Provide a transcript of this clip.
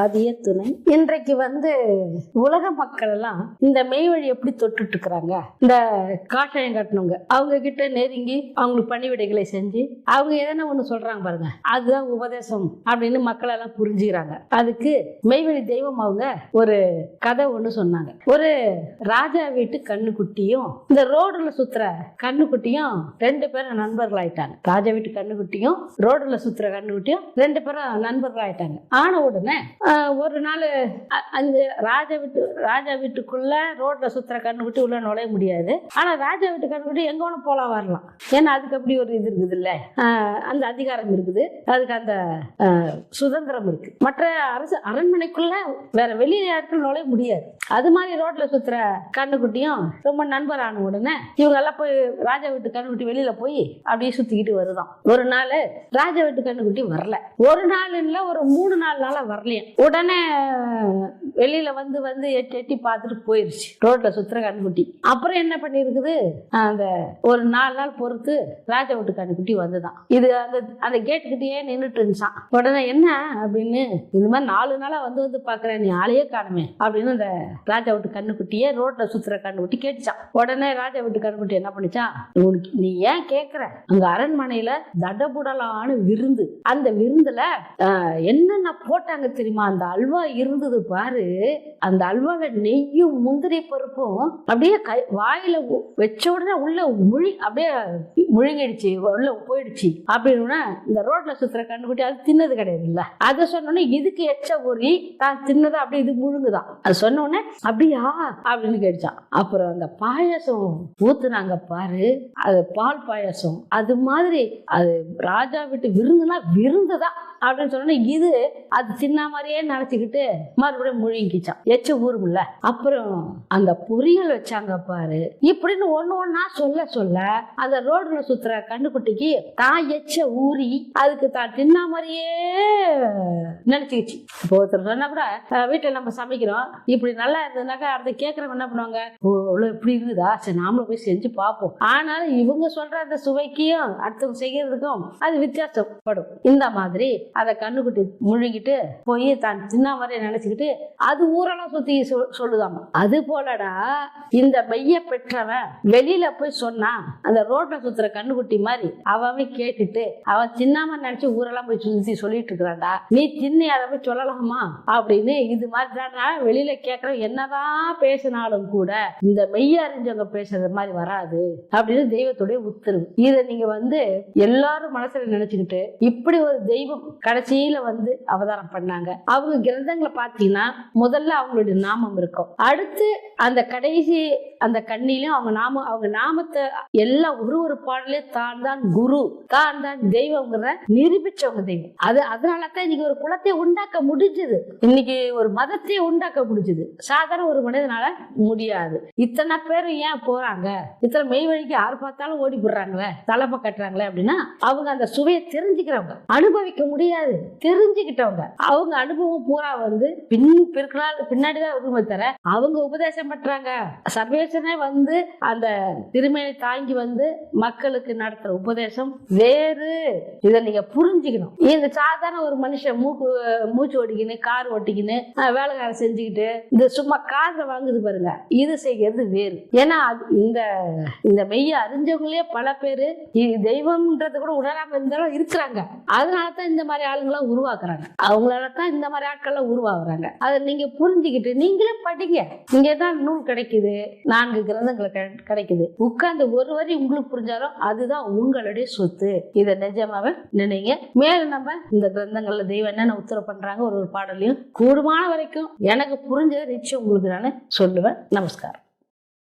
சாதிய துணை இன்றைக்கு வந்து உலக மக்கள் எல்லாம் இந்த மெய்வழி எப்படி தொட்டுட்டு இருக்கிறாங்க இந்த காஷாயம் கட்டணுங்க அவங்க கிட்ட நெருங்கி அவங்களுக்கு பணிவிடைகளை செஞ்சு அவங்க எதனா ஒண்ணு சொல்றாங்க பாருங்க. அதுதான் உபதேசம் அப்படின்னு மக்கள் எல்லாம் புரிஞ்சுக்கிறாங்க. அதுக்கு மெய்வழி தெய்வம் அவங்க ஒரு கதை ஒண்ணு சொன்னாங்க. ஒரு ராஜா வீட்டு கண்ணுக்குட்டியும் இந்த ரோடுல சுத்துற கண்ணுக்குட்டியும் ரெண்டு பேரும் நண்பர்கள் ஆயிட்டாங்க ராஜா வீட்டு கண்ணுக்குட்டியும் ரோடுல சுத்துற கண்ணுக்குட்டியும் ரெண்டு பேரும் நண்பர்கள் ஆயிட்டாங்க ஆன உடனே ஒரு நாள் அந்த ராஜா வீட்டு ராஜா வீட்டுக்குள்ள ரோட்ல சுத்துற கண்ணுக்குட்டி உள்ள நுழைய முடியாது. ஆனா ராஜா வீட்டு கண்ணுக்குட்டி எங்க ஒன்று போலாம் வரலாம். ஏன்னா அதுக்கு அப்படி ஒரு இது இருக்குது இல்ல அந்த அதிகாரம் இருக்குது. அதுக்கு அந்த சுதந்திரம் இருக்கு. மற்ற அரசு அரண்மனைக்குள்ள வேற வெளிய இடத்துல நுழைய முடியாது. அது மாதிரி ரோட்ல சுத்துற கண்ணுக்குட்டியும் ரொம்ப நண்பர் ஆன உடனே இவங்க எல்லாம் போய் ராஜா வீட்டு கண்ணுக்குட்டி வெளியில போய் அப்படியே சுத்திக்கிட்டு வருதான். ஒரு நாள் ராஜா வீட்டு கண்ணுக்குட்டி வரல. ஒரு நாள் இல்லை ஒரு மூணு நாலு நாளா வரலையும் உடனே வெளியில வந்து வந்து எட்டி எட்டி பார்த்துட்டு போயிருச்சு. ரோட்ல சுத்துற கண்ணுக்குட்டி. அப்புறம் என்ன பண்ணிருக்குது? அந்த ஒரு நாலு நாள் பொறுத்து ராஜா வீட்டு கண்ணுக்குட்டி வந்துதான். இது அந்த அந்த கேட்டுக்கிட்டே நின்றுட்டு இருந்துச்சான் உடனே என்ன அப்படின்னு இந்த மாதிரி நாலு நாளா வந்து வந்து பாக்குறேன் நீ ஆளையே காணுமே அப்படின்னு அந்த ராஜா வீட்டு கண்ணுக்குட்டியே ரோட்ல சுத்துற கண்ணுக்குட்டி கேட்டுச்சான் உடனே ராஜா வீட்டு கண்ணுக்குட்டி என்ன பண்ணிச்சான் உனக்கு நீ ஏன் கேக்குற? அங்க அரண்மனையில தடபுடலான விருந்து. அந்த விருந்துல என்னென்ன போட்டாங்க தெரியுமா? அந்த அல்வா இருந்தது பாரு அந்த அல்வால நெய்யும் முந்திரி பருப்பும் அப்படியே கை வாயில வச்ச உடனே உள்ள முழி அப்படியே முழுங்கிடுச்சு உள்ள போயிடுச்சு. அப்படின்னா இந்த ரோட்ல சுத்துற கண்டுபிடி அது தின்னது கிடையாது இல்ல அதை சொன்னோடனே இதுக்கு எச்ச ஊறி தான் தின்னதை அப்படியே இது முழுங்குதான் அது சொன்ன உடனே அப்படியா அப்படின்னு கேட்டுச்சான். அப்புறம் அந்த பாயாசம் ஊத்துனாங்க பாரு அது பால் பாயாசம். அது மாதிரி அது ராஜா விட்டு விருந்துனா விருந்துதான். அப்படின்னு சொன்னோன்னே இது அது சின்ன மாதிரியே நினைச்சுக்கிட்டு மறுபடியும் முழுங்கிச்சான். எச்ச ஊருமில்ல அப்புறம் அந்த பொரியல் வச்சாங்க பாரு. இப்படின்னு ஒண்ணு ஒன்றா சொல்ல சொல்ல அந்த ரோடுல சுத்துற கண்டுக்குட்டிக்கு தான் எச்ச ஊறி அதுக்கு தான் தின்ன மாதிரியே நினைச்சுக்கிச்சு. இப்போ ஒருத்தர் சொன்னா கூட வீட்டில் வீட்டுல நம்ம சமைக்கிறோம். இப்படி நல்லா இருந்ததுனாக்கா அடுத்து கேட்கறவங்க என்ன பண்ணுவாங்க? ஓ இவ்வளவு இப்படி இருக்குதா சரி நாமளும் போய் செஞ்சு பார்ப்போம். ஆனாலும் இவங்க சொல்ற அந்த சுவைக்கும் அடுத்தவங்க செய்யறதுக்கும் அது வித்தியாசப்படும். இந்த மாதிரி அதை கண்ணுக்குட்டி முழுங்கிட்டு போய் தான் சின்ன வரைய நினைச்சுக்கிட்டு அது ஊரெல்லாம் சுத்தி சொ- சொல்லுதாமா. அது போலடா இந்த மைய பெற்றவன் வெளியில போய் சொன்னா அந்த ரோட்ல சுத்துற கண்ணுக்குட்டி மாதிரி அவன் கேட்டுட்டு அவன் சின்னாம நினைச்சு ஊரெல்லாம் போய் சுத்தி சொல்லிட்டு இருக்கிறான்டா. நீ தின்னு அதை போய் சொல்லலாமா? அப்படின்னு இது மாதிரி தானா வெளியில கேட்கற என்னதான் பேசினாலும் கூட இந்த மெய்ய அறிஞ்சவங்க பேசுறது மாதிரி வராது அப்படின்னு தெய்வத்துடைய உத்தரவு. இதை நீங்க வந்து எல்லாரும் மனசுல நினைச்சுக்கிட்டு இப்படி ஒரு தெய்வம் கடைசியில வந்து அவதாரம் பண்ணாங்க. அவங்க கிரந்தங்களை பார்த்தீங்கன்னா முதல்ல அவங்களுடைய நாமம் இருக்கும். அடுத்து அந்த கடைசி அந்த கண்ணிலையும் அவங்க நாம அவங்க நாமத்தை எல்லா ஒரு ஒரு பாடலையும் தான் தான் குரு தான் தான் தெய்வங்கிற நிரூபிச்சவங்க தெய்வம். அது அதனால தான் இன்னைக்கு ஒரு குலத்தை உண்டாக்க முடிஞ்சது. இன்னைக்கு ஒரு மதத்தையே உண்டாக்க முடிஞ்சது. சாதாரண ஒரு மனிதனால முடியாது. இத்தனை பேர் ஏன் போறாங்க? இத்தனை மெய் வழிக்கு யார் பார்த்தாலும் ஓடி போடுறாங்களே? தலைப்பை கட்டுறாங்களே அப்படின்னா அவங்க அந்த சுவையை தெரிஞ்சுக்கிறவங்க. அனுபவிக்க முடியும் தெரியாது. தெரிஞ்சுக்கிட்டவங்க. அவங்க அனுபவம் பூரா வந்து பின் பிற்கால பின்னாடிதான் இருக்குமே தர அவங்க உபதேசம் பண்றாங்க. சர்வேசனே வந்து அந்த திருமையை தாங்கி வந்து மக்களுக்கு நடத்துற உபதேசம் வேறு. இதை நீங்க புரிஞ்சுக்கணும். இந்த சாதாரண ஒரு மனுஷன் மூக்கு மூச்சு ஓட்டிக்கின்னு கார் ஓட்டிக்கின்னு வேலைக்காரன் செஞ்சுக்கிட்டு இந்த சும்மா காரில் வாங்குது பாருங்க. இது செய்கிறது வேறு. ஏன்னா அது இந்த இந்த மெய்ய அறிஞ்சவங்களே பல பேர் தெய்வம்ன்றது கூட உணராம இருந்தாலும் இருக்கிறாங்க. அதனால தான் இந்த மாதிரி ஆளுங்களாம் உருவாக்குறாங்க. அவங்களால தான் இந்த மாதிரி ஆட்கள்லாம் உருவாகுறாங்க. அதை நீங்க புரிஞ்சுக்கிட்டு நீங்களே படிங்க. இங்கே தான் நூல் கிடைக்குது. நான்கு கிரந்தங்கள் கிடைக்குது. உட்கார்ந்து ஒரு வரி உங்களுக்கு புரிஞ்சாலும் அதுதான் உங்களுடைய சொத்து. இதை நிஜமாவே நினைங்க. மேல நம்ம இந்த கிரந்தங்கள்ல தெய்வம் என்னென்ன உத்தரவு பண்றாங்க ஒரு ஒரு பாடலையும் கூடுமான வரைக்கும் எனக்கு புரிஞ்சதை நிச்சயம் உங்களுக்கு நான் சொல்லுவேன். நமஸ்காரம்.